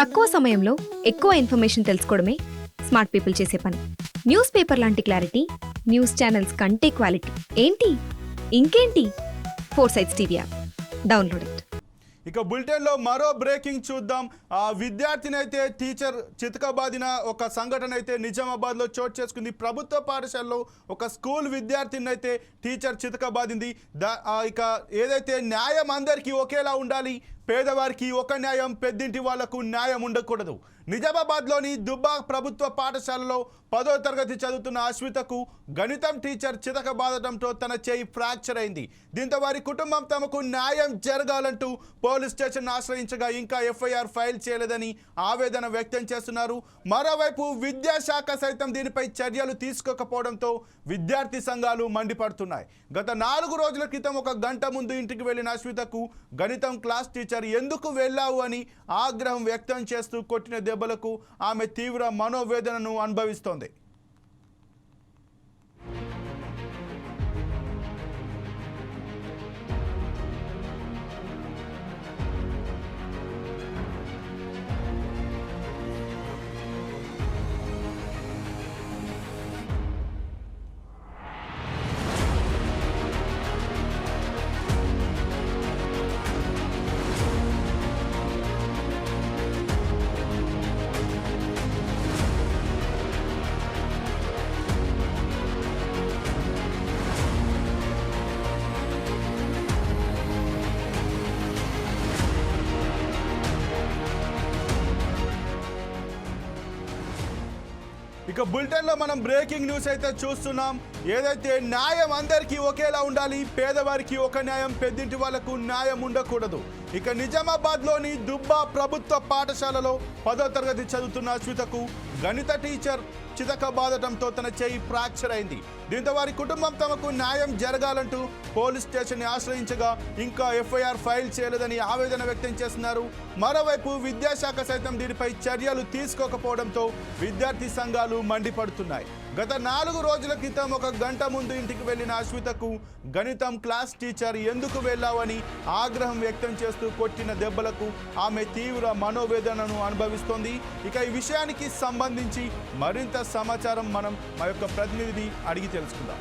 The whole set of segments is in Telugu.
తక్కువ సమయంలో ఎక్కువ ఇన్ఫర్మేషన్ తెలుసుకోవడమే స్మార్ట్ పీపుల్ చేసే పని. న్యూస్ పేపర్ లాంటి క్లారిటీ న్యూస్ ఛానల్స్ కంటే క్వాలిటీ. ఏంటి? ఇంకేంటి? Four sites TV app. Download it. ఇక బులెటిన్లో మరో బ్రేకింగ్ చూద్దాం. ఆ విద్యార్థిని అయితే టీచర్ చితకబాదిన ఒక సంఘటన అయితే నిజామాబాద్లో చోటు చేసుకుంది. ప్రభుత్వ పాఠశాలలో ఒక స్కూల్ విద్యార్థిని అయితే టీచర్ చితకబాదింది. దా ఇక ఏదైతే న్యాయం అందరికీ ఒకేలా ఉండాలి పేదవారికి ఒక న్యాయం పెద్దింటి వాళ్ళకు న్యాయం ఉండకూడదు. నిజామాబాద్లోని దుబ్బా ప్రభుత్వ పాఠశాలలో పదో తరగతి చదువుతున్న అశ్వితకు గణితం టీచర్ చితక బాధడంతో తన చేయి ఫ్రాక్చర్ అయింది. దీంతో వారి కుటుంబం తమకు న్యాయం జరగాలంటూ పోలీస్ స్టేషన్ ఆశ్రయించగా ఇంకా ఎఫ్ఐఆర్ ఫైల్ చేయలేదని ఆవేదన వ్యక్తం చేస్తున్నారు. మరోవైపు విద్యాశాఖ సైతం దీనిపై చర్యలు తీసుకోకపోవడంతో విద్యార్థి సంఘాలు మండిపడుతున్నాయి. గత నాలుగు రోజుల క్రితం ఒక గంట ముందు ఇంటికి వెళ్ళిన అశ్వితకు గణితం క్లాస్ టీచర్ ఎందుకు వెళ్ళావు అని ఆగ్రహం వ్యక్తం చేస్తూ కొట్టిన దెబ్బలకు ఆమె తీవ్ర మనోవేదనను అనుభవిస్తోంది. ఇక బులెటిన్లో మనం బ్రేకింగ్ న్యూస్ అయితే చూస్తున్నాం. ఏదైతే న్యాయం అందరికీ ఒకేలా ఉండాలి పేదవారికి ఒక న్యాయం పెద్దింటి వాళ్ళకు న్యాయం ఉండకూడదు. ఇక నిజామాబాద్లోని దుబ్బా ప్రభుత్వ పాఠశాలలో పదో తరగతి చదువుతున్న అశ్వితకు గణిత టీచర్ చితక బాధటంతో తన చేయి ఫ్రాక్చర్ అయింది. దీంతో వారి కుటుంబం తమకు న్యాయం జరగాలంటూ పోలీస్ స్టేషన్ని ఆశ్రయించగా ఇంకా ఎఫ్ఐఆర్ ఫైల్ చేయలేదని ఆవేదన వ్యక్తం చేస్తున్నారు. మరోవైపు విద్యాశాఖ సైతం దీనిపై చర్యలు తీసుకోకపోవడంతో విద్యార్థి సంఘాలు మండిపడుతున్నాయి. గత నాలుగు రోజుల క్రితం ఒక గంట ముందు ఇంటికి వెళ్ళిన అశ్వితకు గణితం క్లాస్ టీచర్ ఎందుకు వెళ్ళావని ఆగ్రహం వ్యక్తం చేస్తూ కొట్టిన దెబ్బలకు ఆమె తీవ్ర మనోవేదనను అనుభవిస్తోంది. ఇక ఈ విషయానికి సంబంధించి మరింత సమాచారం మనం మా యొక్క ప్రతినిధి అడిగి తెలుసుకుందాం.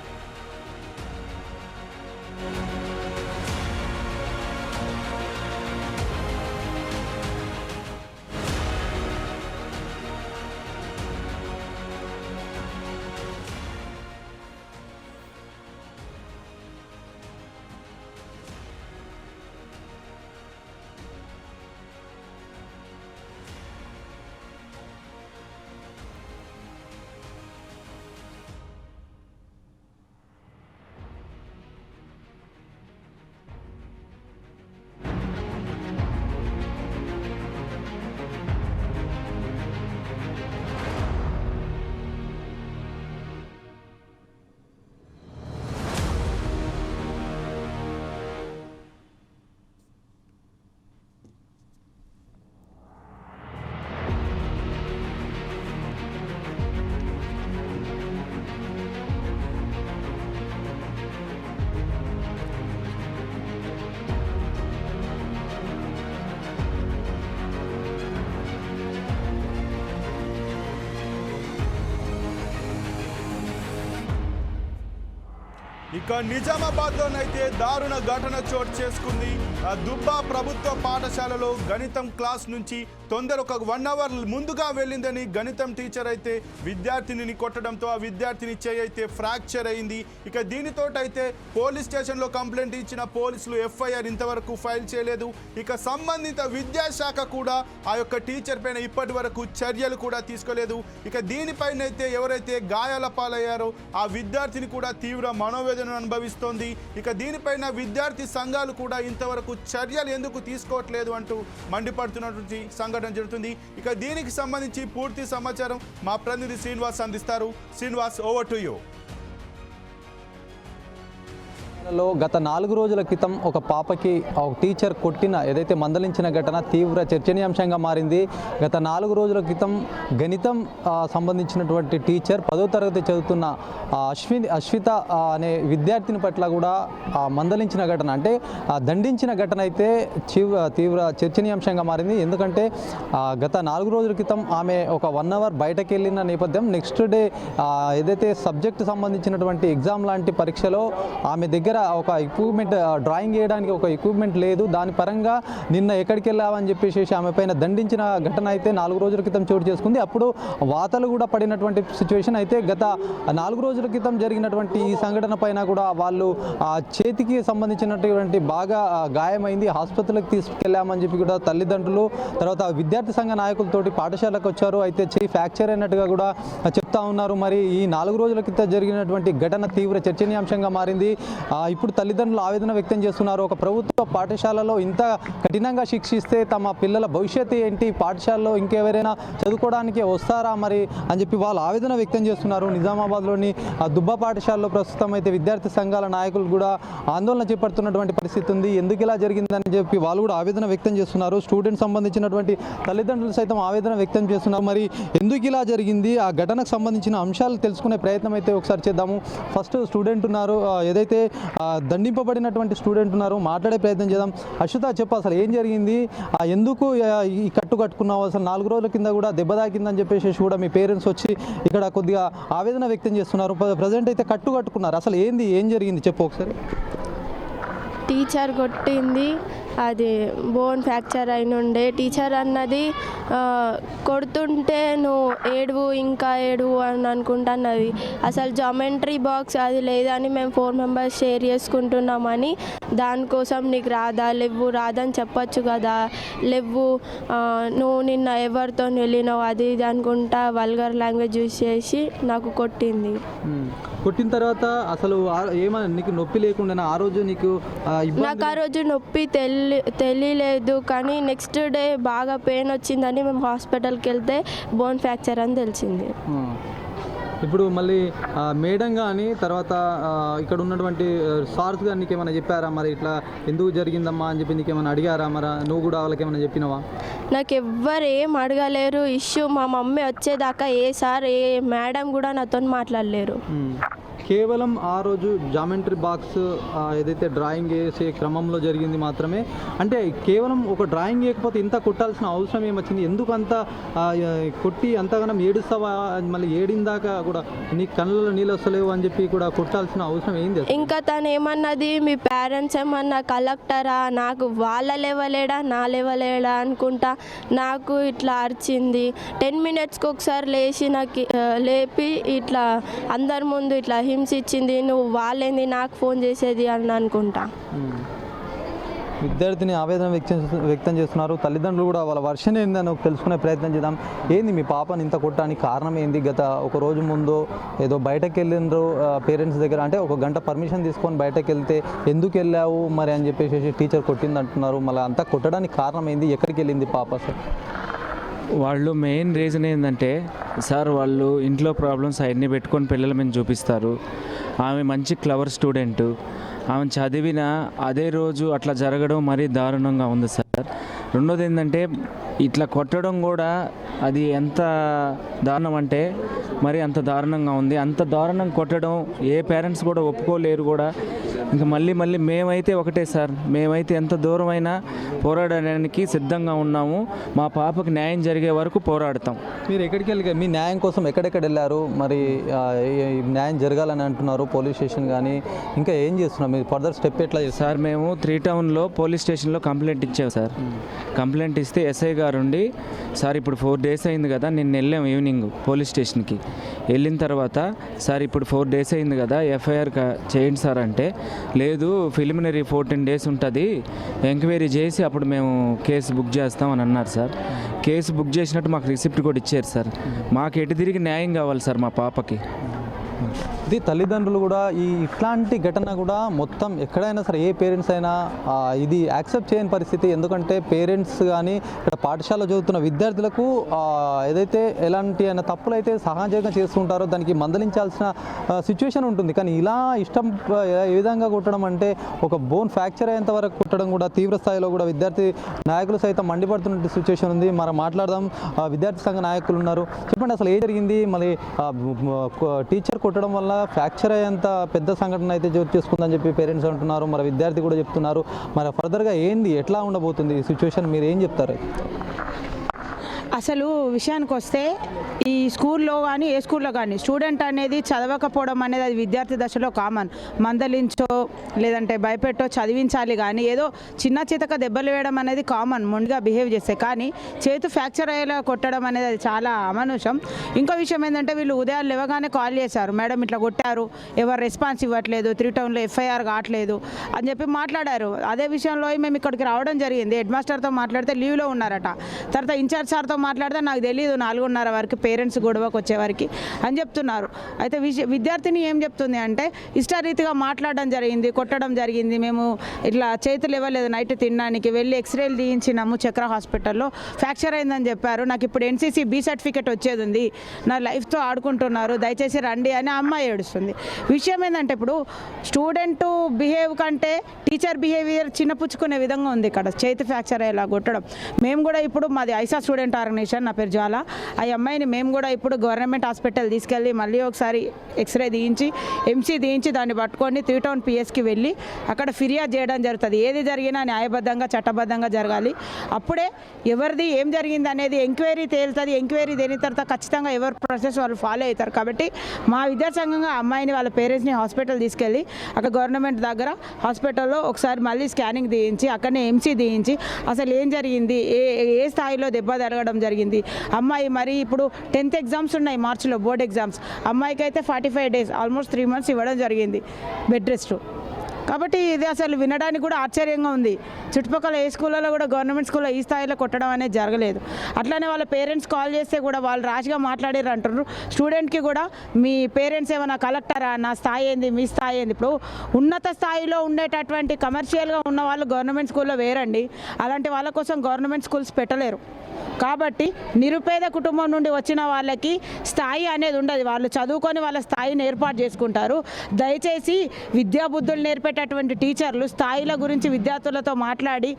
ఇక నిజామాబాద్లోనైతే దారుణ ఘటన చోటు చేసుకుంది. దుబ్బా ప్రభుత్వ పాఠశాలలో గణితం క్లాస్ నుంచి తొందర ఒక వన్ అవర్ ముందుగా వెళ్ళిందని గణితం టీచర్ అయితే విద్యార్థినిని కొట్టడంతో ఆ విద్యార్థిని చేయి అయితే ఫ్రాక్చర్ అయింది. ఇక దీనితోటైతే పోలీస్ స్టేషన్లో కంప్లైంట్ ఇచ్చిన పోలీసులు ఎఫ్ఐఆర్ ఇంతవరకు ఫైల్ చేయలేదు. ఇక సంబంధిత విద్యాశాఖ కూడా ఆ యొక్క టీచర్ పైన ఇప్పటి వరకు చర్యలు కూడా తీసుకోలేదు. ఇక దీనిపైన అయితే ఎవరైతే గాయాల పాలయ్యారో ఆ విద్యార్థిని కూడా తీవ్ర మనోవేదన అనుభవిస్తోంది. ఇక దీనిపైన విద్యార్థి సంఘాలు కూడా ఇంతవరకు చర్యలు ఎందుకు తీసుకోవట్లేదు అంటూ మండిపడుతున్నటువంటి సంఘటన జరుగుతుంది. ఇక దీనికి సంబంధించి పూర్తి సమాచారం మా ప్రతినిధి శ్రీనివాస్ అందిస్తారు. శ్రీనివాస్ ఓవర్ టు యూ లో గత నాలుగు రోజుల క్రితం ఒక పాపకి ఒక టీచర్ కొట్టిన ఏదైతే మందలించిన ఘటన తీవ్ర చర్చనీయాంశంగా మారింది. గత నాలుగు రోజుల క్రితం గణితం సంబంధించినటువంటి టీచర్ పదో తరగతి చదువుతున్న ఆ, అశ్విన్ అశ్విత అనే విద్యార్థిని పట్ల కూడా మందలించిన ఘటన. అంటే దండించిన ఘటన అయితే తీవ్ర తీవ్ర చర్చనీయాంశంగా మారింది. ఎందుకంటే గత నాలుగు రోజుల క్రితం ఆమె ఒక వన్ అవర్ బయటకు వెళ్ళిన నేపథ్యం నెక్స్ట్ డే ఏదైతే సబ్జెక్ట్ సంబంధించినటువంటి ఎగ్జామ్ లాంటి పరీక్షలో ఆమె దగ్గర ఒక ఎక్విప్మెంట్ డ్రాయింగ్ చేయడానికి ఒక ఎక్విప్మెంట్ లేదు. దాని పరంగా నిన్న ఎక్కడికి వెళ్ళావని చెప్పేసి ఆమె పైన దండించిన ఘటన అయితే నాలుగు రోజుల క్రితం చోటు చేసుకుంది. అప్పుడు వాతలు కూడా పడినటువంటి సిచ్యువేషన్ అయితే గత నాలుగు రోజుల క్రితం జరిగినటువంటి ఈ సంఘటన పైన కూడా వాళ్ళు ఆ చేతికి సంబంధించినటువంటి బాగా గాయమైంది. ఆసుపత్రికి తీసుకెళ్ళామని చెప్పి కూడా తల్లిదండ్రులు తర్వాత విద్యార్థి సంఘ నాయకులతోటి పాఠశాలకు వచ్చారు. అయితే చేయి ఫ్రాక్చర్ అయినట్టుగా కూడా చెప్తా ఉన్నారు. మరి ఈ నాలుగు రోజుల క్రితం జరిగినటువంటి ఘటన తీవ్ర చర్చనీయాంశంగా మారింది. ఇప్పుడు తల్లిదండ్రులు ఆవేదన వ్యక్తం చేస్తున్నారు. ఒక ప్రభుత్వ పాఠశాలలో ఇంత కఠినంగా శిక్షిస్తే తమ పిల్లల భవిష్యత్తు ఏంటి? పాఠశాలలో ఇంకెవరైనా చదువుకోవడానికి వస్తారా మరి అని చెప్పి వాళ్ళు ఆవేదన వ్యక్తం చేస్తున్నారు. నిజామాబాద్లోని ఆ దుబ్బ పాఠశాలలో ప్రస్తుతం అయితే విద్యార్థి సంఘాల నాయకులు కూడా ఆందోళన చేపడుతున్నటువంటి పరిస్థితి ఉంది. ఎందుకు ఇలా జరిగిందని చెప్పి వాళ్ళు కూడా ఆవేదన వ్యక్తం చేస్తున్నారు. స్టూడెంట్ సంబంధించినటువంటి తల్లిదండ్రులు సైతం ఆవేదన వ్యక్తం చేస్తున్నారు. మరి ఎందుకు ఇలా జరిగింది? ఆ ఘటనకు సంబంధించిన అంశాలు తెలుసుకునే ప్రయత్నం అయితే ఒకసారి చేద్దాము. ఫస్ట్ స్టూడెంట్ ఉన్నారు. ఏదైతే దండింపబడినటువంటి స్టూడెంట్ ఉన్నారు మాట్లాడే ప్రయత్నం చేద్దాం. అశ్వత చెప్పు అసలు ఏం జరిగింది? ఎందుకు ఈ కట్టు కట్టుకున్నావు? అసలు నాలుగు రోజుల కింద కూడా దెబ్బ తాకిందని చెప్పేసి కూడా మీ పేరెంట్స్ వచ్చి ఇక్కడ కొద్దిగా ఆవేదన వ్యక్తం చేస్తున్నారు. ప్రజెంట్ అయితే కట్టు కట్టుకున్నారు. అసలు ఏంది? ఏం జరిగింది? చెప్పు ఒకసారి. టీచర్ కొట్టింది. అది బోన్ ఫ్రాక్చర్ అయిన ఉండే. టీచర్ అన్నది కొడుతుంటే నువ్వు ఏడువు ఇంకా ఏడువు అని అనుకుంటున్నది అసలు జామెంట్రీ బాక్స్ అది లేదని మేము ఫోర్ మెంబర్స్ షేర్ చేసుకుంటున్నామని దానికోసం నీకు రాదా లేవు రాదని చెప్పొచ్చు కదా. లేవు నువ్వు నిన్న ఎవరితో వెళ్ళినావు? అది ఇది అనుకుంటా వల్గర్ లాంగ్వేజ్ యూజ్ చేసి నాకు కొట్టింది. కొట్టిన తర్వాత అసలు ఏమన్నా నీకు నొప్పి లేకుండా ఆ రోజు నీకు నాకు ఆ రోజు నొప్పి తెలి తెలియలేదు కానీ నెక్స్ట్ డే బాగా పెయిన్ వచ్చిందని మేము హాస్పిటల్కి వెళ్తే బోన్ ఫ్రాక్చర్ అని తెలిసింది. ఇప్పుడు మళ్ళీ మేడం కానీ తర్వాత ఇక్కడ ఉన్నటువంటి సార్స్ గారు నీకు ఏమైనా చెప్పారా? మరి ఇట్లా ఎందుకు జరిగిందమ్మా అని చెప్పి నీకు ఏమైనా అడిగారా? మరి నువ్వు కూడా వాళ్ళకి ఏమైనా చెప్పినావా? నాకు ఎవ్వరు ఏం అడగలేరు. ఇష్యూ మా మమ్మీ వచ్చేదాకా ఏ సార్ ఏ మేడం కూడా నాతో మాట్లాడలేరు. కేవలం ఆ రోజు జామెంట్రీ బాక్స్ ఏదైతే డ్రాయింగ్ వేసే క్రమంలో జరిగింది మాత్రమే. అంటే కేవలం ఒక డ్రాయింగ్ వేయకపోతే ఇంత కొట్టాల్సిన అవసరం ఏమొచ్చింది? ఎందుకు అంత కొట్టి అంతగానం ఏడుస్తావా? మళ్ళీ ఏడిందాక కూడా నీ కళ్ళలో నీళ్ళు వస్తలేవు అని చెప్పి కూడా కొట్టాల్సిన అవసరం ఏంది? ఇంకా తను ఏమన్నది? మీ పేరెంట్స్ ఏమన్నా కలెక్టరా? నాకు వాళ్ళ లేవలేడా? నా లేవలేడా? అనుకుంటా నాకు ఇట్లా అరిచింది. టెన్ మినిట్స్కి ఒకసారి లేచి నాకు లేపి ఇట్లా అందరి ముందు ఇట్లా హింసించింది నువ్వు వాళ్ళేంది? నాకు ఫోన్ చేసేది? అని అనుకుంటా. విద్యార్థిని ఆవేదన వ్యక్తం వ్యక్తం చేస్తున్నారు. తల్లిదండ్రులు కూడా వాళ్ళ వర్షన్ ఏందని తెలుసుకునే ప్రయత్నం చేద్దాం. ఏంది మీ పాపని ఇంత కొట్టడానికి కారణం ఏంది? గత ఒక రోజు ముందు ఏదో బయటకు వెళ్ళిండ్రు పేరెంట్స్ దగ్గర అంటే ఒక గంట పర్మిషన్ తీసుకొని బయటకు వెళ్తే ఎందుకు వెళ్ళావు మరి అని చెప్పేసి టీచర్ కొట్టింది అంటున్నారు మళ్ళీ అంతా కొట్టడానికి కారణం ఏంది? ఎక్కడికి వెళ్ళింది పాప సార్ వాళ్ళు మెయిన్ రీజన్ ఏంటంటే సార్ వాళ్ళు ఇంట్లో ప్రాబ్లమ్స్ అవన్నీ పెట్టుకొని పిల్లల మీద చూపిస్తారు. ఆమె మంచి క్లవర్ స్టూడెంట్ ఆమె చదివిన అదే రోజు అట్లా జరగడం మరీ దారుణంగా ఉంది సార్. రెండోది ఏంటంటే ఇట్లా కొట్టడం కూడా అది ఎంత దారుణం అంటే మరి అంత దారుణంగా ఉంది. అంత దారుణం కొట్టడం ఏ పేరెంట్స్ కూడా ఒప్పుకోలేరు కూడా. ఇంకా మళ్ళీ మళ్ళీ మేమైతే ఒకటే సార్. మేమైతే ఎంత దూరమైనా పోరాడడానికి సిద్ధంగా ఉన్నాము. మా పాపకి న్యాయం జరిగే వరకు పోరాడతాం. మీరు ఎక్కడికి వెళ్ళి మీ న్యాయం కోసం ఎక్కడెక్కడ వెళ్ళారు? మరి న్యాయం జరగాలని అంటున్నారు పోలీస్ స్టేషన్ కానీ. ఇంకా ఏం చేస్తున్నారు? మీరు ఫర్దర్ స్టెప్ ఎట్లా సార్ మేము త్రీ టౌన్లో పోలీస్ స్టేషన్లో కంప్లైంట్ ఇచ్చాము సార్. కంప్లైంట్ ఇస్తే ఎస్ఐ గారు ఉండి సార్ ఇప్పుడు ఫోర్ డేస్ అయింది కదా నిన్న వెళ్ళాం ఈవినింగ్ పోలీస్ స్టేషన్కి. వెళ్ళిన తర్వాత సార్ ఇప్పుడు ఫోర్ డేస్ అయింది కదా ఎఫ్ఐఆర్ చేయండి సార్ అంటే లేదు ప్రిలిమినరీ ఫోర్టీన్ డేస్ ఉంటుంది. ఎంక్వైరీ చేసి అప్పుడు మేము కేసు బుక్ చేస్తాం అని అన్నారు సార్. కేసు బుక్ చేసినట్టు మాకు రిసిప్ట్ కూడా ఇచ్చారు సార్. మాకు ఎటు తిరిగి న్యాయం కావాలి సార్ మా పాపకి? ఇది తల్లిదండ్రులు కూడా ఈ ఇట్లాంటి ఘటన కూడా మొత్తం ఎక్కడైనా సరే ఏ పేరెంట్స్ అయినా ఇది యాక్సెప్ట్ చేయని పరిస్థితి. ఎందుకంటే పేరెంట్స్ కానీ ఇక్కడ పాఠశాల చదువుతున్న విద్యార్థులకు ఏదైతే ఎలాంటి అయినా తప్పులు అయితే సహజంగా చేస్తుంటారో దానికి మందలించాల్సిన సిచ్యువేషన్ ఉంటుంది. కానీ ఇలా ఇష్టం ఏ విధంగా కుట్టడం అంటే ఒక బోన్ ఫ్రాక్చర్ అయ్యేంత వరకు కొట్టడం కూడా తీవ్ర స్థాయిలో కూడా విద్యార్థి నాయకులు సైతం మండిపడుతున్న సిచ్యువేషన్ ఉంది. మనం మాట్లాడదాం. విద్యార్థి సంఘ నాయకులు ఉన్నారు. చెప్పండి అసలు ఏం జరిగింది? మళ్ళీ టీచర్ కొట్టడం వల్ల ఫ్రాక్చర్ అయ్యేంత పెద్ద సంఘటన అయితే చోటు చేసుకుందని చెప్పి పేరెంట్స్ అంటున్నారు. మరి విద్యార్థి కూడా చెప్తున్నారు. మరి ఫర్దర్గా ఏంది? ఎట్లా ఉండబోతుంది ఈ సిచ్యువేషన్ మీరు ఏం చెప్తారు? అసలు విషయానికి వస్తే ఈ స్కూల్లో కానీ ఏ స్కూల్లో కానీ స్టూడెంట్ అనేది చదవకపోవడం అనేది అది విద్యార్థి దశలో కామన్. మందలించో లేదంటే భయపెట్టో చదివించాలి కానీ ఏదో చిన్న చితక దెబ్బలు వేయడం అనేది కామన్ మొండిగా బిహేవ్ చేస్తే. కానీ చేతు ఫ్రాక్చర్ అయ్యేలా కొట్టడం అనేది అది చాలా అమానుషం. ఇంకో విషయం ఏంటంటే వీళ్ళు ఉదయం లేవగానే కాల్ చేశారు. మేడం ఇట్లా కొట్టారు. ఎవరు రెస్పాన్స్ ఇవ్వట్లేదు. త్రీ టౌన్లో ఎఫ్ఐఆర్ కావట్లేదు. అని చెప్పి మాట్లాడారు. అదే విషయంలో మేము ఇక్కడికి రావడం జరిగింది. హెడ్ మాస్టర్తో మాట్లాడితే లీవ్లో ఉన్నారట. తర్వాత ఇన్ఛార్జ్ సార్తో మాట్లాడితే నాకు తెలియదు నాలుగున్నర వరకు పేరెంట్స్ గొడవకు వచ్చేవారికి అని చెప్తున్నారు. అయితే విష విద్యార్థిని ఏం చెప్తుంది అంటే ఇష్టారీతిగా మాట్లాడడం జరిగింది కొట్టడం జరిగింది. మేము ఇట్లా చేతులు ఇవ్వలేదు నైట్ తినడానికి వెళ్ళి ఎక్స్రేలు తీయించినాము చక్ర హాస్పిటల్లో. ఫ్రాక్చర్ అయిందని చెప్పారు. నాకు ఇప్పుడు ఎన్సీసీ బి సర్టిఫికేట్ వచ్చేది ఉంది నా లైఫ్తో ఆడుకుంటున్నారు దయచేసి రండి అని అమ్మాయి ఏడుస్తుంది. విషయం ఏంటంటే ఇప్పుడు స్టూడెంట్ బిహేవ్ కంటే టీచర్ బిహేవియర్ చిన్నపుచ్చుకునే విధంగా ఉంది ఇక్కడ. చేతి ఫ్రాక్చర్ అయ్యేలా కొట్టడం. మేము కూడా ఇప్పుడు మాది ఐసా స్టూడెంట్ ఆర్గనైజేషన్ నా పేరు జ్వాల. ఆ అమ్మాయిని మేము కూడా ఇప్పుడు గవర్నమెంట్ హాస్పిటల్ తీసుకెళ్ళి మళ్ళీ ఒకసారి ఎక్స్రే తీయించి ఎంసీ తీయించి దాన్ని పట్టుకొని త్రీ టౌన్ పిఎస్కి వెళ్ళి అక్కడ ఫిర్యాదు చేయడం జరుగుతుంది. ఏది జరిగినా న్యాయబద్ధంగా చట్టబద్ధంగా జరగాలి. అప్పుడే ఎవరిది ఏం జరిగింది అనేది ఎంక్వైరీ తేలుతుంది. ఎంక్వైరీ తేలిన తర్వాత ఖచ్చితంగా ఎవరు ప్రాసెస్ వాళ్ళు ఫాలో అవుతారు. కాబట్టి మా విద్యాసంఘంగా అమ్మాయిని వాళ్ళ పేరెంట్స్ని హాస్పిటల్ తీసుకెళ్ళి అక్కడ గవర్నమెంట్ దగ్గర హాస్పిటల్లో ఒకసారి మళ్ళీ స్కానింగ్ తీయించి అక్కడనే ఎంసీ తీయించి అసలు ఏం జరిగింది? ఏ ఏ స్థాయిలో దెబ్బ జరగడం జరిగింది? జరిగింది. అమ్మాయి మరి ఇప్పుడు టెన్త్ ఎగ్జామ్స్ ఉన్నాయి మార్చిలో బోర్డ్ ఎగ్జామ్స్. అమ్మాయికి అయితే forty five days almost three months ఇవ్వడం జరిగింది బెడ్ రెస్ట్. కాబట్టి ఇది అసలు వినడానికి కూడా ఆశ్చర్యంగా ఉంది. చుట్టుపక్కల ఏ స్కూళ్ళలో కూడా గవర్నమెంట్ స్కూల్లో ఈ స్థాయిలో కొట్టడం అనేది జరగలేదు. అట్లానే వాళ్ళ పేరెంట్స్ కాల్ చేస్తే కూడా వాళ్ళు రాష్గా మాట్లాడారు అంటారు స్టూడెంట్కి కూడా మీ పేరెంట్స్ ఏమైనా కలెక్టరా? నా స్థాయి ఏంది? మీ స్థాయి ఏంది? ఇప్పుడు ఉన్నత స్థాయిలో ఉండేటటువంటి కమర్షియల్గా ఉన్న వాళ్ళు గవర్నమెంట్ స్కూల్లో వేరండి. అలాంటి వాళ్ళ కోసం గవర్నమెంట్ స్కూల్స్ పెట్టలేరు. కాబట్టి నిరుపేద కుటుంబం నుండి వచ్చిన వాళ్ళకి స్థాయి అనేది ఉండదు. వాళ్ళు చదువుకొని వాళ్ళ స్థాయిని ఏర్పాటు చేసుకుంటారు. దయచేసి విద్యాబుద్ధులు నేర్పేటటువంటి టీచర్లు స్థాయిల గురించి విద్యార్థులతో మాట్లాడి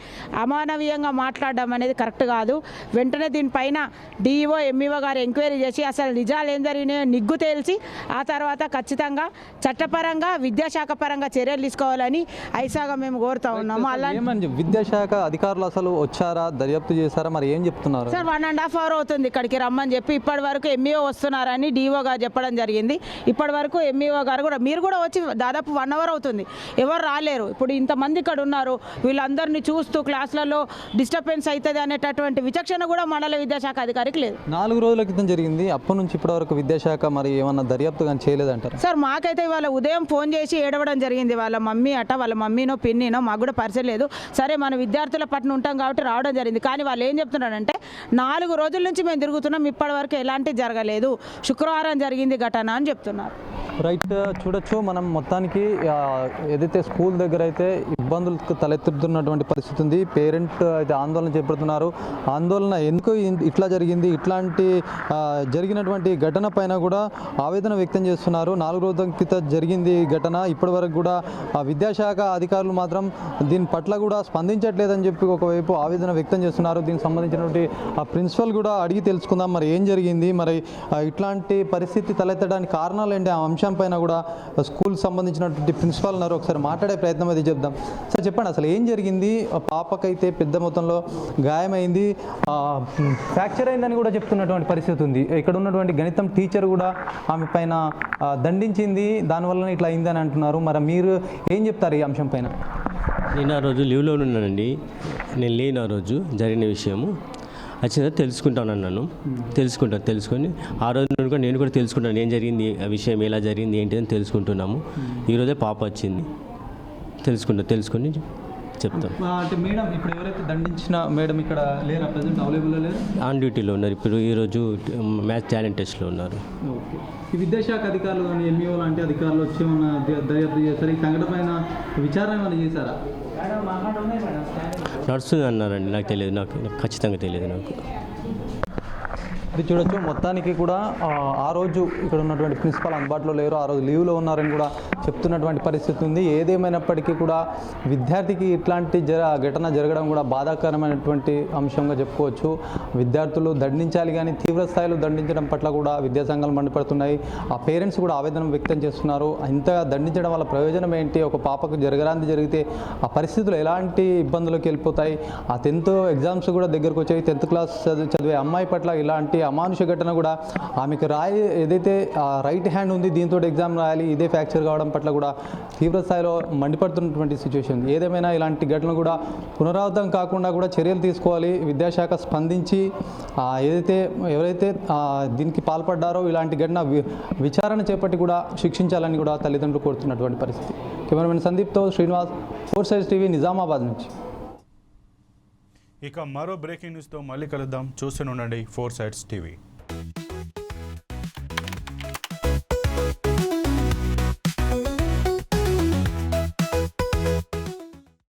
అమానవీయంగా మాట్లాడడం అనేది కరెక్ట్ కాదు. వెంటనే దీనిపైన డిఈఓ ఎంఈఓ గారు ఎంక్వైరీ చేసి అసలు నిజాలు ఏం జరిగినాయో నిగ్గు తేల్చి ఆ తర్వాత ఖచ్చితంగా చట్టపరంగా విద్యాశాఖ పరంగా చర్యలు తీసుకోవాలని ఐసాగా మేము కోరుతా ఉన్నాము. అలా విద్యాశాఖ అధికారులు అసలు వచ్చారా? దర్యాప్తు చేశారా? మరి ఏం చెప్తున్నారు? Sir one and half hour అవుతుంది ఇక్కడికి రమ్మని చెప్పి. ఇప్పటి వరకు ఎంఈఓ వస్తున్నారని డిఓ గారు చెప్పడం జరిగింది. ఇప్పటి వరకు ఎంఈఓ గారు కూడా మీరు కూడా వచ్చి దాదాపు వన్ అవర్ అవుతుంది. ఎవరు రాలేరు. ఇప్పుడు ఇంతమంది ఇక్కడ ఉన్నారు. వీళ్ళందరినీ చూస్తూ క్లాసులలో డిస్టర్బెన్స్ అవుతుంది అనేటటువంటి విచక్షణ కూడా మండల విద్యాశాఖ అధికారికి లేదు. నాలుగు రోజుల క్రితం జరిగింది. అప్పటి నుంచి ఇప్పటి వరకు విద్యాశాఖ మరి ఏమన్నా దర్యాప్తు కానీ చేయలేదంటారు? సార్ మాకైతే ఇవాళ ఉదయం ఫోన్ చేసి ఏడవడం జరిగింది. వాళ్ళ మమ్మీ అట వాళ్ళ మమ్మీనో పిన్నినో మాకు కూడా పరిచయం లేదు. సరే మన విద్యార్థుల పట్ల ఉంటాం కాబట్టి రావడం జరిగింది. కానీ వాళ్ళు ఏం చెప్తున్నారంటే నాలుగు రోజుల నుంచి మేము తిరుగుతున్నాం ఇప్పటి వరకు ఎలాంటి జరగలేదు. శుక్రవారం జరిగింది ఘటన అని చెప్తున్నారు. రైట్ చూడొచ్చు మనం మొత్తానికి ఏదైతే స్కూల్ దగ్గర అయితే ఇబ్బందులకు తలెత్తుతున్నటువంటి పరిస్థితి ఉంది పేరెంట్ అయితే ఆందోళన చేపడుతున్నారు. ఆందోళన ఎందుకు ఇట్లా జరిగింది? ఇట్లాంటి జరిగినటువంటి ఘటన పైన కూడా ఆవేదన వ్యక్తం చేస్తున్నారు. నాలుగు రోజుల క్రితం జరిగింది ఘటన ఇప్పటి వరకు కూడా ఆ విద్యాశాఖ అధికారులు మాత్రం దీని పట్ల కూడా స్పందించట్లేదని చెప్పి ఒకవైపు ఆవేదన వ్యక్తం చేస్తున్నారు. దీనికి సంబంధించినటువంటి ఆ ప్రిన్సిపల్ కూడా అడిగి తెలుసుకుందాం. మరి ఏం జరిగింది? మరి ఇట్లాంటి పరిస్థితి తలెత్తడానికి కారణాలు ఏంటి ఆ అంశం పైన కూడా స్కూల్ సంబంధించినటువంటి ప్రిన్సిపాల్ ఉన్నారు. ఒకసారి మాట్లాడే ప్రయత్నం అయితే చెప్దాం సార్ చెప్పండి అసలు ఏం జరిగింది? పాపకైతే పెద్ద మొత్తంలో గాయమైంది. ఫ్రాక్చర్ అయిందని కూడా చెప్తున్నటువంటి పరిస్థితి ఉంది. ఇక్కడ ఉన్నటువంటి గణితం టీచర్ కూడా ఆమె పైన దండించింది. దానివల్ల ఇట్లా అయిందని అంటున్నారు. మరి మీరు ఏం చెప్తారు ఈ అంశం పైన? నేను ఆ రోజు లీవ్లో ఉన్నానండి. నేను లేను ఆ రోజు జరిగిన విషయము. వచ్చిన తెలుసుకుంటాను అన్నాను. తెలుసుకుంటాను తెలుసుకొని ఆ రోజు నుండి కూడా నేను కూడా తెలుసుకుంటాను ఏం జరిగింది ఆ విషయం ఎలా జరిగింది ఏంటి అని తెలుసుకుంటున్నాము. ఈరోజే పాప వచ్చింది. తెలుసుకుంటా తెలుసుకొని చెప్తాం. అంటే మేడం ఇప్పుడు ఎవరైతే దండించిన మేడం ఇక్కడ లేరా ప్రజెంట్ అవైలబుల్ లేరు? ఆన్ డ్యూటీలో ఉన్నారు. ఇప్పుడు ఈరోజు మ్యాథ్స్ టాలెంట్ టెస్ట్లో ఉన్నారు. ఓకే. ఈ విద్యాశాఖ అధికారులు కానీ ఎంఈఓ లాంటి అధికారులు వచ్చి ఏమన్నా దర్యాప్తు చేస్తారు ఈ సంఘటన పైన విచారణ ఏమైనా చేశారా? నడుస్తుంది అన్నారండి. నాకు తెలియదు. నాకు నాకు ఖచ్చితంగా తెలియదు నాకు. ఇది చూడొచ్చు. మొత్తానికి కూడా ఆ, రోజు ఇక్కడ ఉన్నటువంటి ప్రిన్సిపాల్ అందుబాటులో లేరు. ఆ రోజు లీవ్లో ఉన్నారని కూడా చెప్తున్నటువంటి పరిస్థితి ఉంది. ఏదేమైనప్పటికీ కూడా విద్యార్థికి ఇట్లాంటి జర ఘటన జరగడం కూడా బాధాకరమైనటువంటి అంశంగా చెప్పుకోవచ్చు. విద్యార్థులు దండించాలి కానీ తీవ్ర స్థాయిలో దండించడం పట్ల కూడా విద్యాసంఘాలు మండిపడుతున్నాయి. ఆ పేరెంట్స్ కూడా ఆవేదన వ్యక్తం చేస్తున్నారు. ఇంతగా దండించడం వల్ల ప్రయోజనం ఏంటి? ఒక పాపకు జరగరాంది జరిగితే ఆ పరిస్థితులు ఎలాంటి ఇబ్బందులకు వెళ్ళిపోతాయి? ఆ టెన్త్ ఎగ్జామ్స్ కూడా దగ్గరకు వచ్చాయి. టెన్త్ క్లాస్ చదివే అమ్మాయి పట్ల ఇలాంటి అమానుష ఘటన కూడా ఆమెకు రాయి ఏదైతే రైట్ హ్యాండ్ ఉంది దీంతో ఎగ్జామ్ రాయాలి ఇదే ఫ్రాక్చర్ కావడం పట్ల కూడా తీవ్ర స్థాయిలో మండిపడుతున్నటువంటి సిచ్యువేషన్ ఏదేమైనా ఇలాంటి ఘటనలు కూడా పునరావృతం కాకుండా కూడా చర్యలు తీసుకోవాలి విద్యాశాఖ స్పందించి ఏదైతే ఎవరైతే దీనికి పాల్పడ్డారో ఇలాంటి ఘటన విచారణ చేపట్టి కూడా శిక్షించాలని కూడా తల్లిదండ్రులు కోరుతున్నటువంటి పరిస్థితి. కెమెరామెన్ సందీప్తో శ్రీనివాస్ ఫోర్ సైజ్ టీవీ నిజామాబాద్ నుంచి. ఇక మరో బ్రేకింగ్ న్యూస్తో మళ్ళీ కలుద్దాం. చూస్తూనే ఉండండి ఫోర్ సైడ్స్ టీవీ.